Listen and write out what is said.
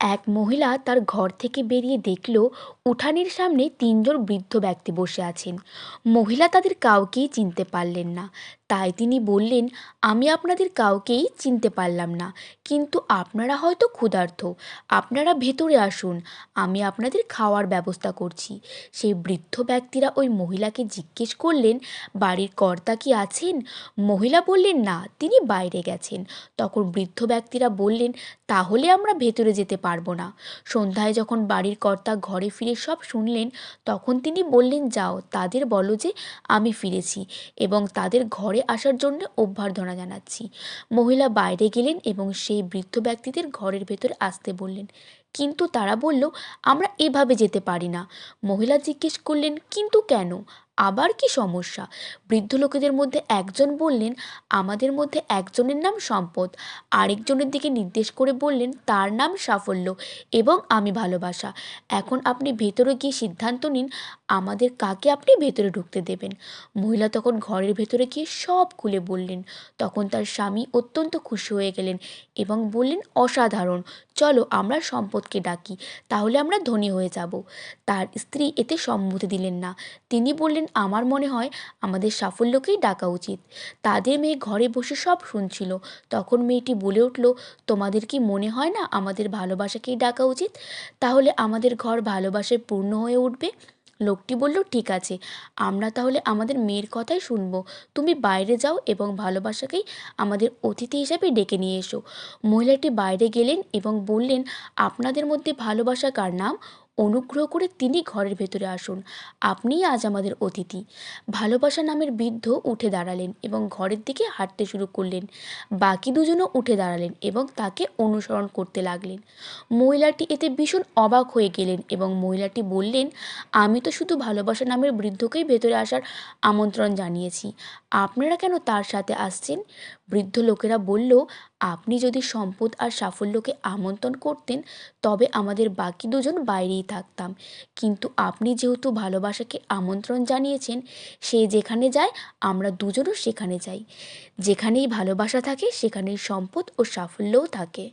এক মহিলা তার ঘর থেকে বেরিয়ে দেখল উঠানের সামনে তিনজন বৃদ্ধ ব্যক্তি বসে আছেন। মহিলা তাদের কাউকেই চিনতে পারলেন না। তাই তিনি বললেন, আমি আপনাদের কাউকেই চিনতে পারলাম না। কিন্তু আপনারা হয়তো ক্ষুধার্ত। আপনারা ভেতরে আসুন। আমি আপনাদের খাওয়ার ব্যবস্থা করছি। সেই বৃদ্ধ ব্যক্তিরা ওই মহিলাকে জিজ্ঞেস করলেন, বাড়ির কর্তা কি আছেন? মহিলা বললেন, না, তিনি বাইরে গেছেন। তখন বৃদ্ধ ব্যক্তিরা বললেন, তাহলে আমরা ভেতরে যেতে পারব না। সন্ধ্যায় যখন বাড়ির কর্তা ঘরে ফিরে সব শুনলেন, তখন তিনি বললেন, যাও, তাদের বলো যে আমি ফিরেছি এবং তাদের ঘরে আসার জন্য অভ্যর্থনা জানাচ্ছি। মহিলা বাইরে গেলেন এবং সেই বৃদ্ধ ব্যক্তিদের ঘরের ভেতর আসতে বললেন, কিন্তু তারা বলল, আমরা এভাবে যেতে পারি না। মহিলা জিজ্ঞেস করলেন, কিন্তু কেন? আবার কি সমস্যা? বৃদ্ধ লোকেদের মধ্যে একজন বললেন, আমাদের মধ্যে একজনের নাম সম্পদ। আরেকজনের দিকে নির্দেশ করে বললেন, তার নাম সাফল্য এবং আমি ভালোবাসা। এখন আপনি ভেতরে গিয়ে সিদ্ধান্ত নিন, আমাদের কাকে আপনি ভেতরে ঢুকতে দেবেন। মহিলা তখন ঘরের ভেতরে গিয়ে সব খুলে বললেন। তখন তার স্বামী অত্যন্ত খুশি হয়ে গেলেন এবং বললেন, অসাধারণ! চলো আমরা সম্পদকে ডাকি, তাহলে আমরা ধনী হয়ে যাব। তার স্ত্রী এতে সম্মতি দিলেন না। তিনি বললেন, আমার মনে হয় আমাদের সাফল্যকেই ডাকা উচিত। তাদের মেয়ে ঘরে বসে সব শুনছিল। তখন মেয়েটি বলে উঠল, তোমাদের কি মনে হয় না আমাদের ভালোবাসাকেই ডাকা উচিত? তাহলে আমাদের ঘর ভালোবাসায় পূর্ণ হয়ে উঠবে। লোকটি বলল, ঠিক আছে, আমরা তাহলে আমাদের মেয়ের কথাই শুনব। তুমি বাইরে যাও এবং ভালোবাসাকেই আমাদের অতিথি হিসাবে ডেকে নিয়ে এসো। মহিলাটি বাইরে গেলেন এবং বললেন, আপনাদের মধ্যে ভালোবাসা কার নাম? অনুগ্রহ করে তিনি ঘরের ভেতরে আসুন। আপনিই আজ আমাদের অতিথি। ভালোবাসা নামের বৃদ্ধ উঠে দাঁড়ালেন এবং ঘরের দিকে হাঁটতে শুরু করলেন। বাকি দুজনও উঠে দাঁড়ালেন এবং তাকে অনুসরণ করতে লাগলেন। মহিলাটি এতে ভীষণ অবাক হয়ে গেলেন এবং মহিলাটি বললেন, আমি তো শুধু ভালোবাসা নামের বৃদ্ধকেই ভেতরে আসার আমন্ত্রণ জানিয়েছি। আপনারা কেন তার সাথে আসছেন? বৃদ্ধ লোকেরা বলল আপনি যদি সম্পদ আর সাফল্যকে আমন্ত্রণ করতেন, তবে আমাদের বাকি দুজন বাইরেই থাকতাম। কিন্তু আপনি যেহেতু ভালোবাসাকে আমন্ত্রণ জানিয়েছেন, সে যেখানে যায়, আমরা দুজনও সেখানে যাই। যেখানেই ভালোবাসা থাকে, সেখানেই সম্পদ ও সাফল্যও থাকে।